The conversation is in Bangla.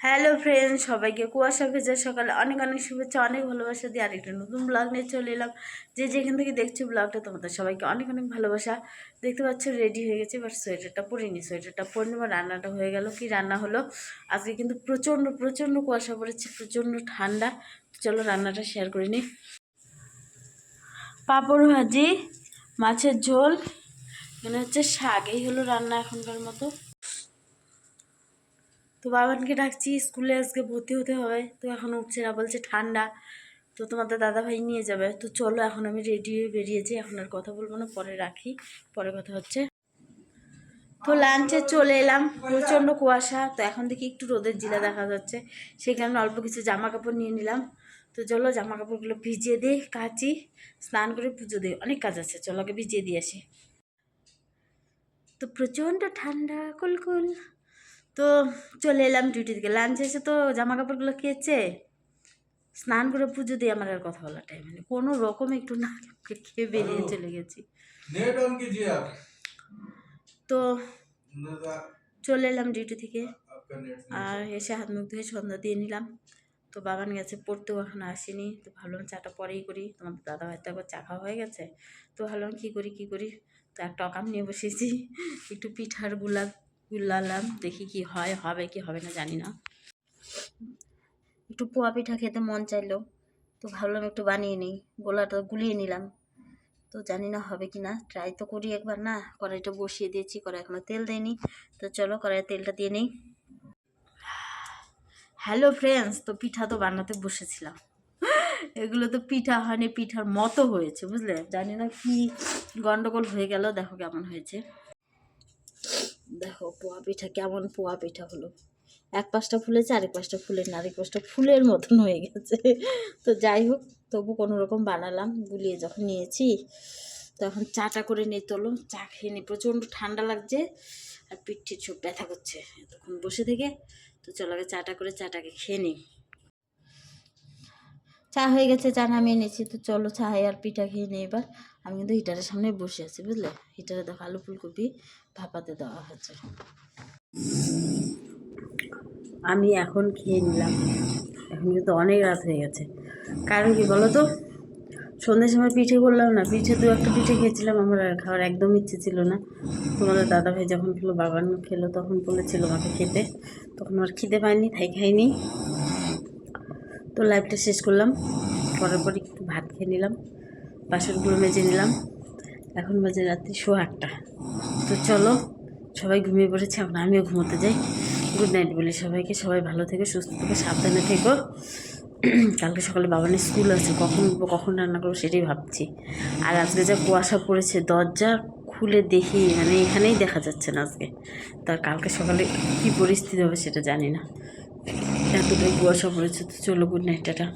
হ্যালো ফ্রেন্ড সবাইকে কুয়াশা ভেজা সকালে অনেক অনেক শুভেচ্ছা, অনেক ভালোবাসা দিয়ে আরেকটা নতুন ব্লগ নিয়ে চলে এলাম। যে যেখান থেকে দেখছ ব্লগটা তোমাদের সবাইকে অনেক অনেক ভালোবাসা। দেখতে পাচ্ছ রেডি হয়ে গেছে বাট সোয়েটারটা পরিনি সোয়েটারটা পরে নেব রান্নাটা হয়ে গেল। কি রান্না হলো? আজকে কিন্তু প্রচণ্ড প্রচণ্ড কুয়াশা পড়েছে, প্রচণ্ড ঠান্ডা। চলো রান্নাটা শেয়ার করে নিই পাঁপড় ভাজি, মাছের ঝোল, এখানে হচ্ছে শাক, এই হলো রান্না এখনকার মতো। তো বাবানকে ডাকছি, স্কুলে আজকে ভর্তি হতে হবে। তো এখন উঠছে না, বলছে ঠান্ডা। তো তোমাদের দাদাভাই নিয়ে যাবে। তো চলো, এখন আমি রেডি হয়ে বেরিয়েছি। এখন আর কথা বলব না, পরে রাখি। পরে কথা হচ্ছে। তো লাঞ্চে চলে এলাম। প্রচণ্ড কুয়াশা। তো এখন দেখি একটু রোদের জিলা দেখা যাচ্ছে। সেই কারণে অল্প কিছু জামা কাপড় নিয়ে নিলাম। তো চলো জামা কাপড়গুলো ভিজিয়ে দিই কাচি, স্নান করে পুজো দিই। অনেক কাজ আছে। চলো, আগে ভিজিয়ে দিয়ে আসি। তো প্রচণ্ড ঠান্ডা, কুলকুল। তো চলে এলাম ডিউটি থেকে লাঞ্চ এসে তো জামা কাপড়গুলো খেয়েছে স্নান করে পুজো দিয়ে আমার আর কথা বলা টাইম নেই কোনো রকম একটু না খেয়ে বেরিয়ে চলে গেছি। তো চলে এলাম ডিউটি থেকে। আর এসে হাত মুখ ধুয়ে সন্ধ্যা দিয়ে নিলাম। তো বাগান গেছে পড়তেও এখন আসিনি। তো ভাবলাম চাটা পরেই করি। তোমার দাদা ভাই তো একবার চা খাওয়া হয়ে গেছে। তো ভাবলাম কী করি কী করি? তো একটা অকাম নিয়ে বসেছি। একটু পিঠারগুলা গুলালাম দেখি কি হয়, হবে কি হবে না জানি না। একটু পোয়া পিঠা খেতে মন চাইলো, তো ভাবলাম একটু বানিয়ে নিই, গোলাটা গুলিয়ে নিলাম। তো জানি না হবে কি না ট্রাই তো করি একবার না, কড়াইটা বসিয়ে দিয়েছি, কড়াই এখনও তেল দেয়নি, তো চলো কড়াইয়ে তেলটা দিয়ে নিই। হ্যালো ফ্রেন্ডস তো পিঠা তো বানাতে বসেছিলাম। এগুলো তো পিঠা হয়নি, পিঠার মতো হয়েছে, বুঝলে? জানি না কি গন্ডগোল হয়ে গেল, দেখো কেমন হয়েছে। দেখো, পোয়া পিঠা কেমন পোয়া পিঠা হলো। এক পাশটা ফুলেছে, আরেক পাশটা ফুলের না, আরেক পাশটা ফুলের মতন হয়ে গেছে। তো যাই হোক, তবু কোনো রকম বানালাম, গুলিয়ে যখন নিয়েছি, তখন চাটা করে নিয়ে তোলো, চা খেয়ে নিই প্রচণ্ড ঠান্ডা লাগছে, আর পিঠে চোখ ব্যথা করছে। তখন বসে থেকে, তো চলো আগে চাটা করে চাটাকে খেয়ে নিই। চা হয়ে গেছে, চা নামিয়ে নিয়েছি, তো চলো চা আর পিঠা খেয়ে নিই এবার। আমি কিন্তু হিটারের সামনে বসে আছি, বুঝলে? হিটারে দেখো আলু ফুলকপি ভাপাতে দেওয়া হয়েছে। আমি এখন খেয়ে নিলাম। এখন কিন্তু অনেক রাত হয়ে গেছে। কারণ কি বলো তো সন্ধ্যের সময় পিঠে করলাম না, পিঠে দু একটা পিঠে খেয়েছিলাম, আমার আর খাওয়ার একদম ইচ্ছে ছিল না। তোমাদের দাদা ভাই যখন খেলো বাবান খেলো, তখন বলেছিল আমাকে খেতে। তখন আর খিদে পাইনি তাই খাইনি। তো লাইফটা শেষ করলাম। করার পর একটু ভাত খেয়ে নিলাম। বাসনগুলো মেজে নিলাম। এখন বাজে রাত্রি শো আটটা। তো চলো, সবাই ঘুমিয়ে পড়েছে, এখন আমিও ঘুমোতে যাই। গুড নাইট বলি সবাইকে, সবাই ভালো থেকো, সুস্থ থেকো, সাবধানে থেকো। কালকে সকালে বাবানের স্কুল আছে, কখন উঠবো, কখন রান্না করব সেটাই ভাবছি। আর আজকে যা কুয়াশা পড়েছে, দরজা খুলে দেখি মানে এখানেই দেখা যাচ্ছে না আজকে। তার কালকে সকালে কী পরিস্থিতি হবে সেটা জানি না। এতটাই কুয়াশা পড়েছে, তো চলো গুড নাইট টাটা।